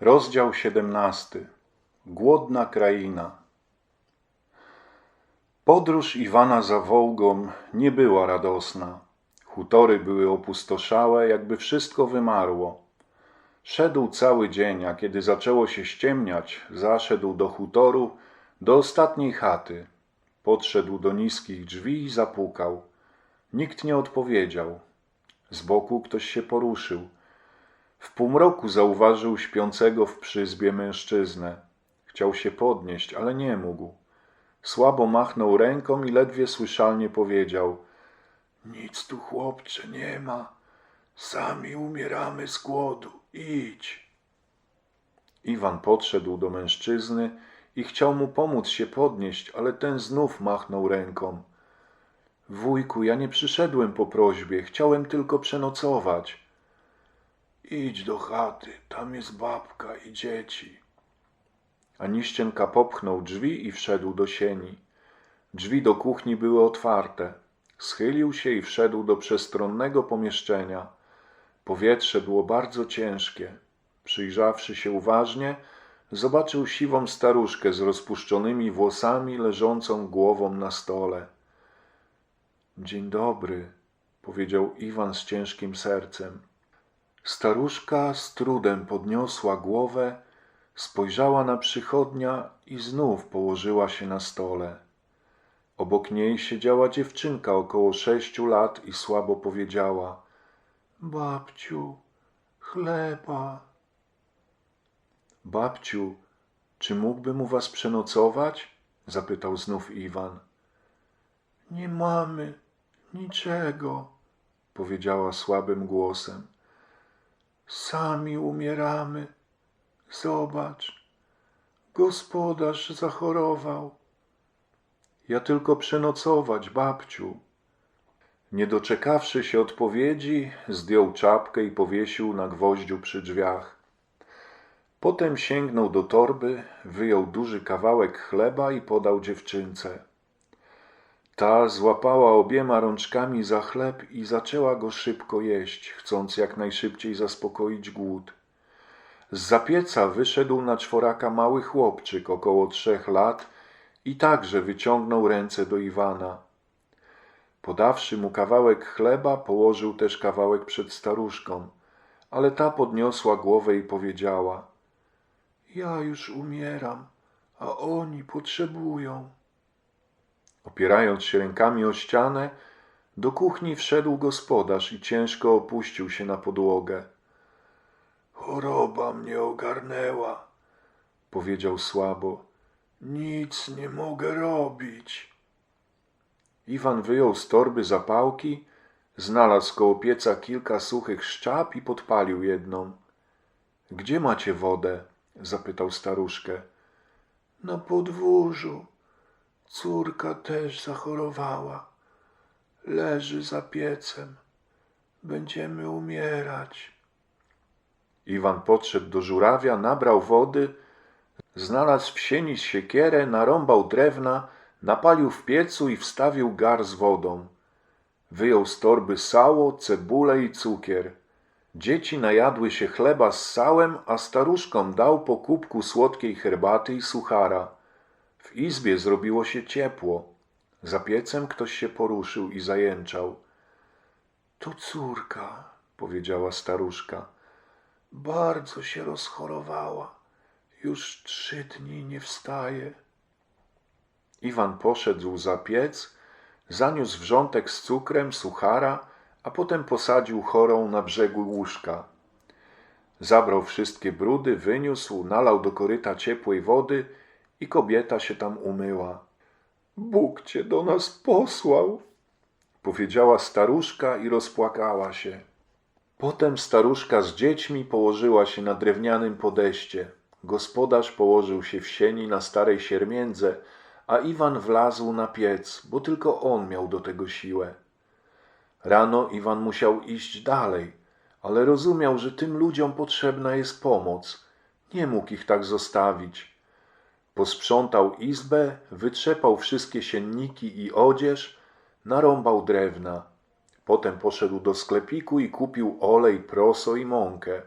Rozdział 17. Głodna kraina. Podróż Iwana za Wołgą nie była radosna. Hutory były opustoszałe, jakby wszystko wymarło. Szedł cały dzień, a kiedy zaczęło się ściemniać, zaszedł do hutoru, do ostatniej chaty. Podszedł do niskich drzwi i zapukał. Nikt nie odpowiedział. Z boku ktoś się poruszył. W półmroku zauważył śpiącego w przyzbie mężczyznę. Chciał się podnieść, ale nie mógł. Słabo machnął ręką i ledwie słyszalnie powiedział: Nic tu, chłopcze, nie ma. Sami umieramy z głodu. Idź. Iwan podszedł do mężczyzny i chciał mu pomóc się podnieść, ale ten znów machnął ręką. Wujku, ja nie przyszedłem po prośbie, chciałem tylko przenocować. Idź do chaty, tam jest babka i dzieci. Aniszcienka popchnął drzwi i wszedł do sieni. Drzwi do kuchni były otwarte. Schylił się i wszedł do przestronnego pomieszczenia. Powietrze było bardzo ciężkie. Przyjrzawszy się uważnie, zobaczył siwą staruszkę z rozpuszczonymi włosami, leżącą głową na stole. Dzień dobry, powiedział Iwan z ciężkim sercem. Staruszka z trudem podniosła głowę, spojrzała na przychodnia i znów położyła się na stole. Obok niej siedziała dziewczynka około sześciu lat i słabo powiedziała: Babciu, chleba. Babciu, czy mógłbym u was przenocować? zapytał znów Iwan. Nie mamy niczego, powiedziała słabym głosem. Sami umieramy. Zobacz, gospodarz zachorował. Ja tylko przenocować, babciu. Nie doczekawszy się odpowiedzi, zdjął czapkę i powiesił na gwoździu przy drzwiach. Potem sięgnął do torby, wyjął duży kawałek chleba i podał dziewczynce. Ta złapała obiema rączkami za chleb i zaczęła go szybko jeść, chcąc jak najszybciej zaspokoić głód. Z zapieca wyszedł na czworaka mały chłopczyk około trzech lat i także wyciągnął ręce do Iwana. Podawszy mu kawałek chleba, położył też kawałek przed staruszką, ale ta podniosła głowę i powiedziała: Ja już umieram, a oni potrzebują. Opierając się rękami o ścianę, do kuchni wszedł gospodarz i ciężko opuścił się na podłogę. Choroba mnie ogarnęła, powiedział słabo. Nic nie mogę robić. Iwan wyjął z torby zapałki, znalazł koło pieca kilka suchych szczap i podpalił jedną. Gdzie macie wodę? zapytał staruszkę. Na podwórzu. Córka też zachorowała. Leży za piecem. Będziemy umierać. Iwan podszedł do żurawia, nabrał wody, znalazł w sieni siekierę, narąbał drewna, napalił w piecu i wstawił gar z wodą. Wyjął z torby sało, cebulę i cukier. Dzieci najadły się chleba z sałem, a staruszkom dał po kubku słodkiej herbaty i suchara. W izbie zrobiło się ciepło. Za piecem ktoś się poruszył i zajęczał. To córka, powiedziała staruszka. Bardzo się rozchorowała. Już trzy dni nie wstaje. Iwan poszedł za piec, zaniósł wrzątek z cukrem, suchara, a potem posadził chorą na brzegu łóżka. Zabrał wszystkie brudy, wyniósł, nalał do koryta ciepłej wody i kobieta się tam umyła. Bóg cię do nas posłał, powiedziała staruszka i rozpłakała się. Potem staruszka z dziećmi położyła się na drewnianym podejście. Gospodarz położył się w sieni na starej siermiędze, a Iwan wlazł na piec, bo tylko on miał do tego siłę. Rano Iwan musiał iść dalej, ale rozumiał, że tym ludziom potrzebna jest pomoc. Nie mógł ich tak zostawić. Posprzątał izbę, wytrzepał wszystkie sienniki i odzież, narąbał drewna. Potem poszedł do sklepiku i kupił olej, proso i mąkę.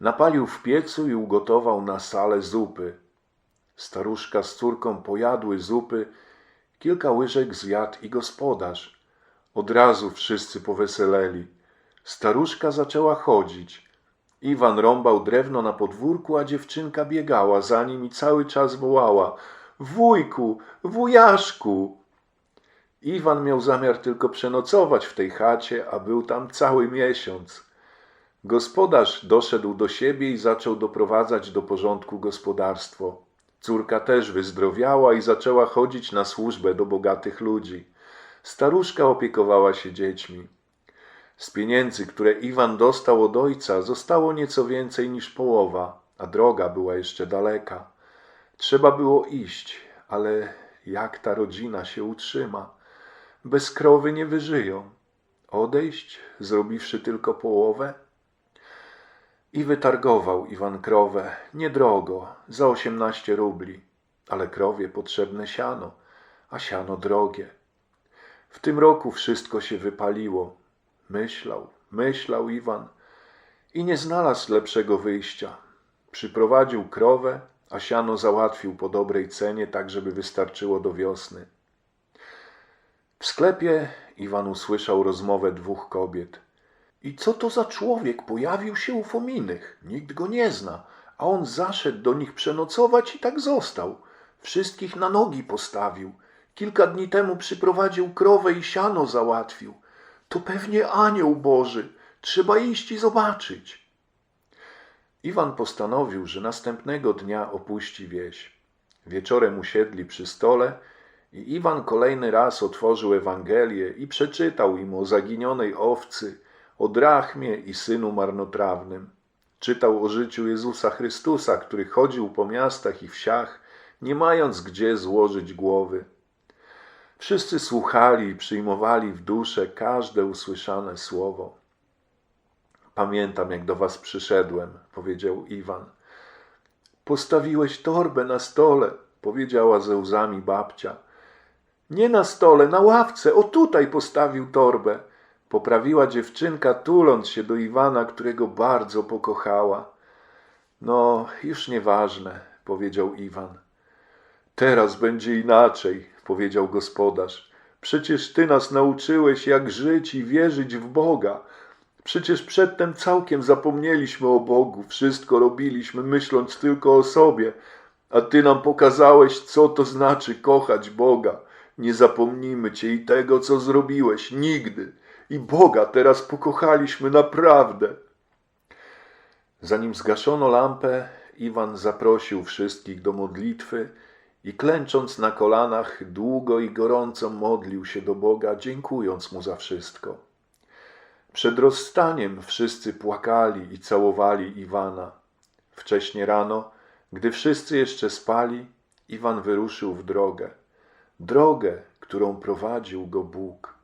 Napalił w piecu i ugotował na salę zupy. Staruszka z córką pojadły zupy, kilka łyżek zjadł i gospodarz. Od razu wszyscy poweseleli. Staruszka zaczęła chodzić. Iwan rąbał drewno na podwórku, a dziewczynka biegała za nim i cały czas wołała: Wujku, wujaszku! Iwan miał zamiar tylko przenocować w tej chacie, a był tam cały miesiąc. Gospodarz doszedł do siebie i zaczął doprowadzać do porządku gospodarstwo. Córka też wyzdrowiała i zaczęła chodzić na służbę do bogatych ludzi. Staruszka opiekowała się dziećmi. Z pieniędzy, które Iwan dostał od ojca, zostało nieco więcej niż połowa, a droga była jeszcze daleka. Trzeba było iść, ale jak ta rodzina się utrzyma? Bez krowy nie wyżyją. Odejść, zrobiwszy tylko połowę? I wytargował Iwan krowę, niedrogo, za osiemnaście rubli, ale krowie potrzebne siano, a siano drogie. W tym roku wszystko się wypaliło. Myślał, myślał Iwan i nie znalazł lepszego wyjścia. Przyprowadził krowę, a siano załatwił po dobrej cenie, tak żeby wystarczyło do wiosny. W sklepie Iwan usłyszał rozmowę dwóch kobiet. I co to za człowiek pojawił się u Fominych? Nikt go nie zna, a on zaszedł do nich przenocować i tak został. Wszystkich na nogi postawił. Kilka dni temu przyprowadził krowę i siano załatwił. To pewnie anioł Boży. Trzeba iść i zobaczyć. Iwan postanowił, że następnego dnia opuści wieś. Wieczorem usiedli przy stole i Iwan kolejny raz otworzył Ewangelię i przeczytał im o zaginionej owcy, o drachmie i synu marnotrawnym. Czytał o życiu Jezusa Chrystusa, który chodził po miastach i wsiach, nie mając gdzie złożyć głowy. Wszyscy słuchali i przyjmowali w duszę każde usłyszane słowo. Pamiętam, jak do was przyszedłem, powiedział Iwan. Postawiłeś torbę na stole, powiedziała ze łzami babcia. Nie na stole, na ławce, o tutaj postawił torbę. Poprawiła dziewczynka, tuląc się do Iwana, którego bardzo pokochała. No, już nieważne, powiedział Iwan. Teraz będzie inaczej, powiedział gospodarz. Przecież ty nas nauczyłeś, jak żyć i wierzyć w Boga. Przecież przedtem całkiem zapomnieliśmy o Bogu, wszystko robiliśmy, myśląc tylko o sobie, a ty nam pokazałeś, co to znaczy kochać Boga. Nie zapomnimy cię i tego, co zrobiłeś, nigdy. I Boga teraz pokochaliśmy naprawdę. Zanim zgaszono lampę, Iwan zaprosił wszystkich do modlitwy i klęcząc na kolanach, długo i gorąco modlił się do Boga, dziękując mu za wszystko. Przed rozstaniem wszyscy płakali i całowali Iwana. Wcześnie rano, gdy wszyscy jeszcze spali, Iwan wyruszył w drogę. Drogę, którą prowadził go Bóg.